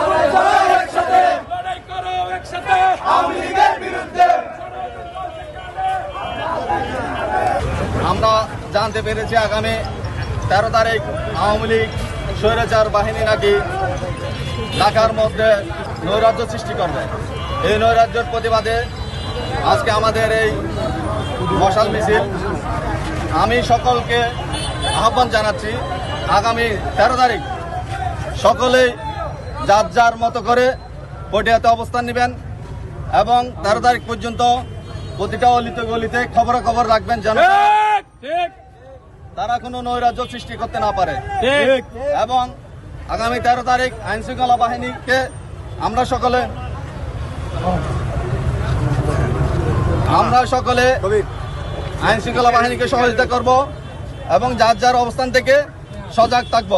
আমরা সবাই একসাথে। লড়াই করো একসাথে। আওয়ামী লীগের বিরুদ্ধে। আমরা জানতে পেরেছি আগামী তেরো তারিখ আওয়ামী লীগ স্বৈরাচার বাহিনী নাকি ঢাকার মধ্যে নৈরাজ্য সৃষ্টি করবে। এই নৈরাজ্যের প্রতিবাদে আজকে আমাদের এই মশাল মিছিল। আমি সকলকে আহ্বান জানাচ্ছি আগামী তেরো তারিখ। সকলেই যার যার মতো করে পটিয়াতে অবস্থান নেবেন এবং তেরো তারিখ পর্যন্ত প্রতিটা অলিতে গলিতে খবর খবর রাখবেন যেন ঠিক ঠিক। তারা কোনো নৈরাজ্য সৃষ্টি করতে না পারে। ঠিক। এবং আগামী তেরো তারিখ আইন শৃঙ্খলা বাহিনীকে আমরা সকলে আমরা সকলে আইন শৃঙ্খলা বাহিনীকে সহযোগিতা করব। এবং যার যার অবস্থান থেকে সজাগ থাকব।